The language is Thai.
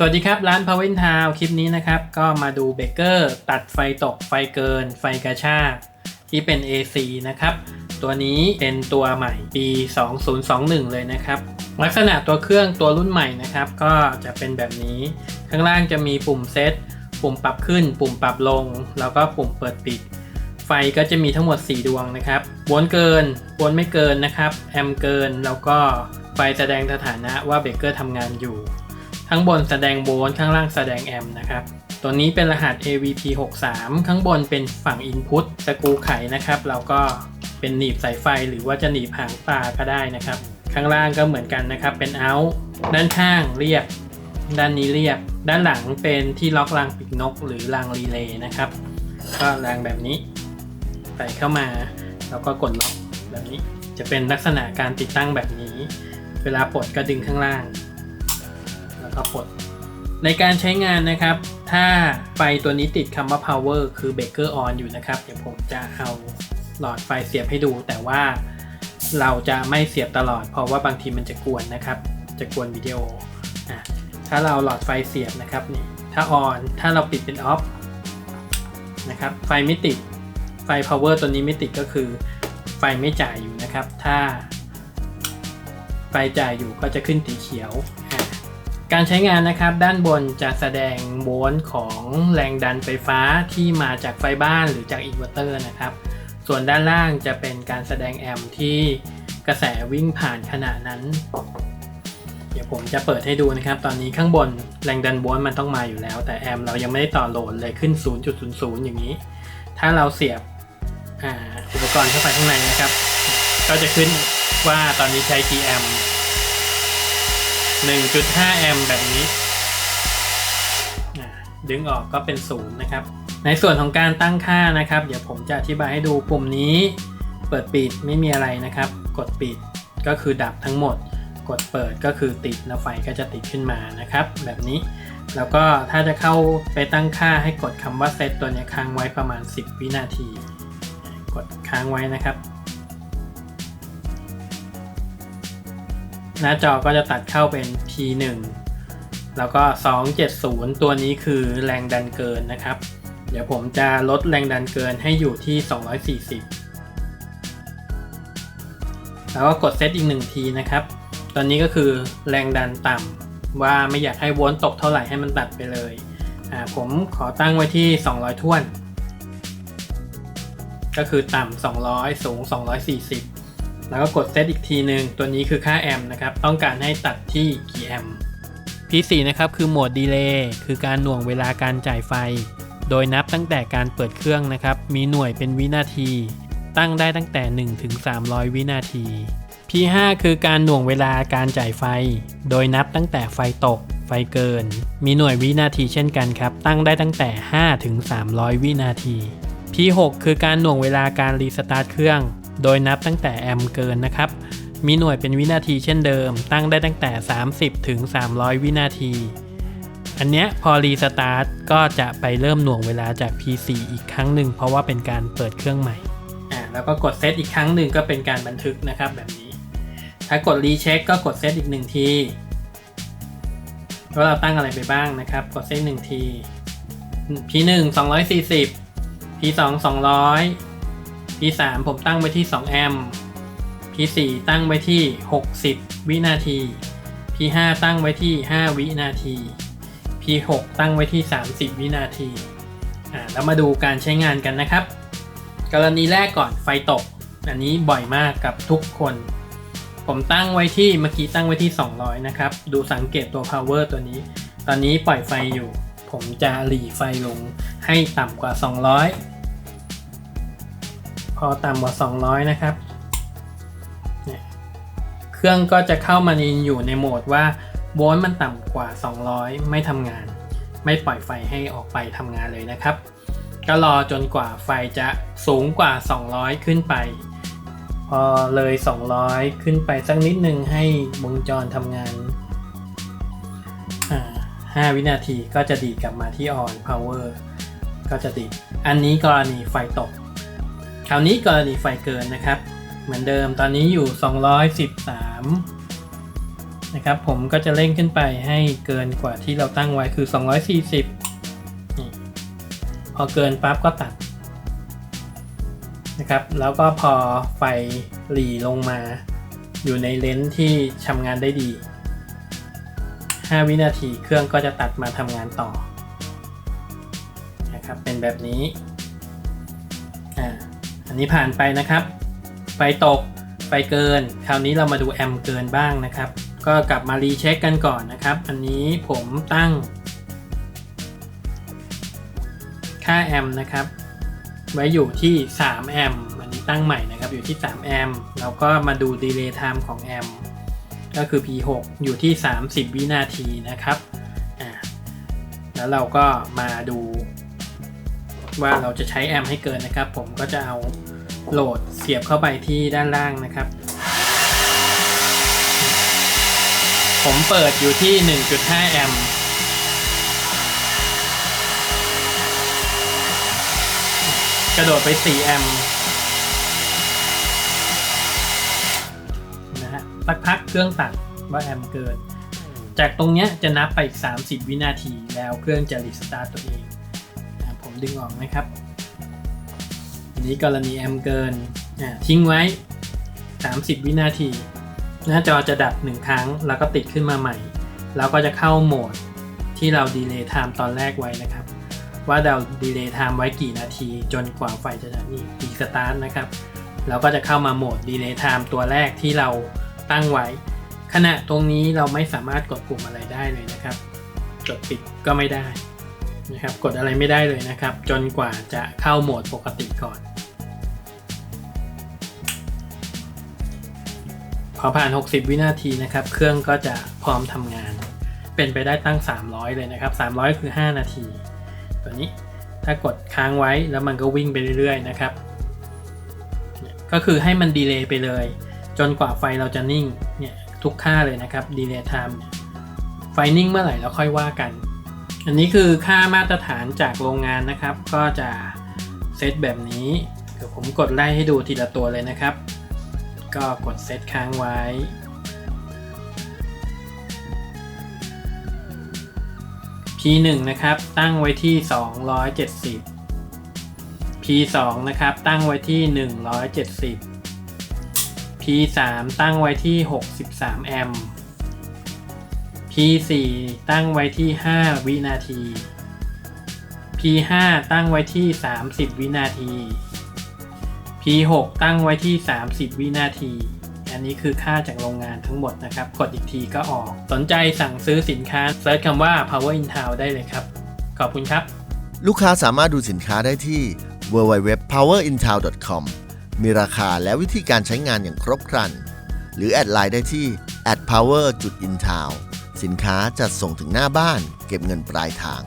สวัสดีครับ ร้าน Power in Town คลิปนี้นะครับ ก็มาดูเบเกอร์ ตัดไฟตกไฟเกิน ไฟกระชากที่เป็น AC นะครับ ตัวนี้เป็นตัวใหม่ปี 2021 เลยนะครับ ลักษณะตัวเครื่องตัวรุ่นใหม่นะครับ ก็จะเป็นแบบนี้ ข้างล่างจะมีปุ่มเซตปุ่มปรับขึ้น ปุ่มปรับลง แล้วก็ปุ่มเปิดปิด ไฟก็จะมีทั้งหมด 4 ดวงนะครับวลต์เกินวลต์ไม่เกินนะครับ แอมเกินแล้วก็ไฟแสดงสถานะว่าเบเกอร์ทำงานอยู่ ข้างบนแสดงโวลต์ข้างล่างแสดงแอมป์นะครับ ตัวนี้เป็นรหัส AVP 6 3 ข้างบนเป็นฝั่ง Input สกรูไขนะครับ เราก็เป็นหนีบสายไฟหรือว่าจะหนีบหางปลาก็ได้นะครับ ข้างล่างก็เหมือนกันนะครับ เป็น out ด้านข้างเรียบ ด้านนี้เรียบ ด้านหลังเป็นที่ล็อกรางปีกนก หรือรางรีเลย์นะครับ ก็รางแบบนี้ใส่เข้ามา แล้วก็กดล็อกแบบนี้ จะเป็นลักษณะการติดตั้งแบบนี้ เวลาปลดก็ดึงข้างล่าง ก็ปลดในการใช้งานนะครับ ถ้าไฟตัวนี้ติดคำว่า power คือ breaker on อยู่นะครับ เดี๋ยวผมจะเอาหลอดไฟเสียบให้ดู แต่ว่าเราจะไม่เสียบตลอด เพราะว่าบางทีมันจะกวนนะครับ จะกวนวิดีโออถ้าเราหลอดไฟเสียบนะครับนี่ ถ้า on ถ้าเราปิดเป็น off นะครับ ไฟไม่ติด ไฟ power ตัวนี้ไม่ติดก็คือ ไฟไม่จ่ายอยู่นะครับ ถ้า ไฟจ่ายอยู่ก็จะขึ้นสีเขียว การใช้งานนะครับด้านบนจะแสดงโวลต์ของแรงดันไฟฟ้าที่มาจากไฟบ้านหรือจากอินเวอร์เตอร์นะครับ ส่วนด้านล่างจะเป็นการแสดงแอมป์ที่กระแสวิ่งผ่านขณะนั้น เดี๋ยวผมจะเปิดให้ดูนะครับ ตอนนี้ข้างบนแรงดันโวลต์มันต้องมาอยู่แล้ว แต่แอมป์เรายังไม่ได้ต่อโหลดเลยขึ้น 0.00 อย่างนี้ ถ้าเราเสียบอุปกรณ์เข้าไปข้างในนะครับ ก็จะขึ้นว่าตอนนี้ใช้กี่แอมป์ 1.5 แอมป์แบบนี้ ดึงออกก็เป็นศูนย์นะครับ ในส่วนของการตั้งค่านะครับ เดี๋ยวผมจะอธิบายให้ดูปุ่มนี้ เปิดปิดไม่มีอะไรนะครับ กดปิดก็คือดับทั้งหมด กดเปิดก็คือติดแล้วไฟก็จะติดขึ้นมานะครับ แบบนี้ แล้วก็ถ้าจะเข้าไปตั้งค่าให้กดคำว่าเซตตัวนี้ค้างไว้ประมาณ 10 วินาที กดค้างไว้นะครับ หน้าจอก็จะตัดเข้าเป็น P1 แล้วก็ 270 ตัวนี้คือแรงดันเกินนะครับ เดี๋ยวผมจะลดแรงดันเกินให้อยู่ที่ 240 แล้วก็กดเซตอีกหนึ่งทีนะครับ ตอนนี้ก็คือแรงดันต่ำว่าไม่อยากให้วลต์ตกเท่าไหร่ให้มันตัดไปเลยอ่าผมขอตั้งไว้ที่ 200 ท่วน ก็คือต่ำ200 สูง 240 แล้วก็กดเซตอีกทีหนึ่งตัวนี้คือค่าแอมนะครับ ต้องการให้ตัดที่กี่แอม P4 นะครับคือโหมดดีเลย์คือการหน่วงเวลาการจ่ายไฟ โดยนับตั้งแต่การเปิดเครื่องนะครับ มีหน่วยเป็นวินาที ตั้งได้ตั้งแต่ 1 ถึง 300 วินาที P5 คือการหน่วงเวลาการจ่ายไฟ โดยนับตั้งแต่ไฟตก ไฟเกิน มีหน่วยวินาทีเช่นกันครับ ตั้งได้ตั้งแต่ 5 ถึง 300 วินาที P6 คือการหน่วงเวลาการรีสตาร์ทเครื่อง โดยนับตั้งแต่แอมเกินนะครับ มีหน่วยเป็นวินาทีเช่นเดิม ตั้งได้ตั้งแต่ 30 ถึง 300 วินาที อันเนี้ยพอรีสตาร์ทก็จะไปเริ่มหน่วงเวลาจาก P4 อีกครั้งหนึ่งเพราะว่าเป็นการเปิดเครื่องใหม่อ่าแล้วก็กดเซตอีกครั้งหนึ่งก็เป็นการบันทึกนะครับแบบนี้ ถ้ากดรีเช็คก็กดเซตอีกหนึ่งทีว่าเราตั้งอะไรไปบ้างนะครับ กดเซตหนึ่งที P1 240 P2 200 P3 ผมตั้งไว้ที่ 2 แอมป์ P4 ตั้งไว้ที่ 60 วินาที P5 ตั้งไว้ที่ 5 วินาที P6 ตั้งไว้ที่ 30 วินาทีอ่าแล้วมาดูการใช้งานกันนะครับ กรณีแรกก่อนไฟตก อันนี้บ่อยมากกับทุกคน ผมตั้งไว้ที่เมื่อกี้ตั้งไว้ที่ 200 นะครับ ดูสังเกตตัว power ตัวนี้ ตอนนี้ปล่อยไฟอยู่ ผมจะหลีไฟลงให้ต่ำกว่า 200 พอต่ำกว่า 200 นะครับ เครื่องก็จะเข้ามาในอยู่ในโหมดว่าโวลต์มันต่ำกว่า 200 ไม่ทำงาน ไม่ปล่อยไฟให้ออกไปทำงานเลยนะครับ ก็รอจนกว่าไฟจะสูงกว่า 200 ขึ้นไป พอเลย 200 ขึ้นไปสักนิดนึงให้วงจรทำงานอ่า5วินาทีก็จะดีดกลับมาที่ on power ก็จะดีดอันนี้กรณีไฟตก คราวนี้กรณีไฟเกินนะครับ เหมือนเดิมตอนนี้อยู่ 213 นะครับ ผมก็จะเร่งขึ้นไปให้เกินกว่าที่เราตั้งไว้คือ 240 พอเกินปั๊บก็ตัดนะครับ แล้วก็พอไฟหลีลงมาอยู่ในเลนส์ที่ทำงานได้ดี 5 วินาทีเครื่องก็จะตัดมาทำงานต่อนะครับเป็นแบบนี้ นี้ผ่านไปนะครับ ไฟตก ไฟเกิน คราวนี้เรามาดูแอมเกินบ้างนะครับ ก็กลับมารีเช็คกันก่อนนะครับ อันนี้ผมตั้ง ค่าแอมนะครับ ไว้อยู่ที่ 3 แอมอันนี้ตั้งใหม่นะครับอยู่ที่ 3 แอมป์แล้วก็มาดูดีเลย์ไทม์ของแอมก็คือ P6 อยู่ที่ 30 วินาทีนะครับแล้วเราก็มาดูว่าเราจะใช้แอมให้เกินนะครับ ผมก็จะเอา โหลดเสียบเข้าไปที่ด้านล่างนะครับ ผมเปิดอยู่ที่ 1.5 แอมป์กระโดดไป 4 แอมป์นะฮะสักพักเครื่องตัดว่าแอมป์เกิน จากตรงเนี้ยจะนับไปอีก 30 วินาทีแล้วเครื่องจะรีสตาร์ตตัวเอง ผมดึงออกนะครับ อันนี้กรณีแอมเกินทิ้งไว้ 30 วินาที หน้าจอจะดับ 1 ครั้ง แล้วก็ติดขึ้นมาใหม่ แล้วก็จะเข้าโหมดที่เราดีเลย์ไทม์ตอนแรกไว้นะครับ ว่าเราดีเลย์ไทม์ไว้กี่นาที จนกว่าไฟจะดับนี่อีกสตาร์ทนะครับแล้วก็จะเข้ามาโหมดดีเลย์ไทม์ตัวแรกที่เราตั้งไว้ ขณะตรงนี้เราไม่สามารถกดปุ่มอะไรได้เลยนะครับ กดปิดก็ไม่ได้นะครับ กดอะไรไม่ได้เลยนะครับ จนกว่าจะเข้าโหมดปกติก่อน พอผ่าน 60 วินาทีนะครับ เครื่องก็จะพร้อมทำงาน เป็นไปได้ตั้ง 300 เลยนะครับ 300 คือ 5 นาที ตัวนี้ถ้ากดค้างไว้แล้วมันก็วิ่งไปเรื่อยๆนะครับ ก็คือให้มันดีเลย์ไปเลย จนกว่าไฟเราจะนิ่งเนี่ยทุกค่าเลยนะครับดีเลย์ไทม์ไฟนิ่งเมื่อไหร่แล้วค่อยว่ากัน อันนี้คือค่ามาตรฐานจากโรงงานนะครับ ก็จะเซตแบบนี้ เดี๋ยวผมกดไล่ให้ดูทีละตัวเลยนะครับ ก็กดเซตค้างไว้ P1 นะครับ ตั้งไว้ที่ 270 P2 นะครับ ตั้งไว้ที่ 170 P3 ตั้งไว้ที่ 63 แอมป์ P4 ตั้งไว้ที่ 5 วินาที P5 ตั้งไว้ที่ 30 วินาที P6 ตั้งไว้ที่ 30 วินาที อันนี้คือค่าจากโรงงานทั้งหมดนะครับ กดอีกทีก็ออก สนใจสั่งซื้อสินค้าเซิร์ชคำว่า power in town ได้เลยครับ ขอบคุณครับ ลูกค้าสามารถดูสินค้าได้ที่ www.powerintown.com มีราคาและวิธีการใช้งานอย่างครบครัน หรือแอดไลน์ได้ที่ @power.intown สินค้าจัดส่งถึงหน้าบ้าน เก็บเงินปลายทาง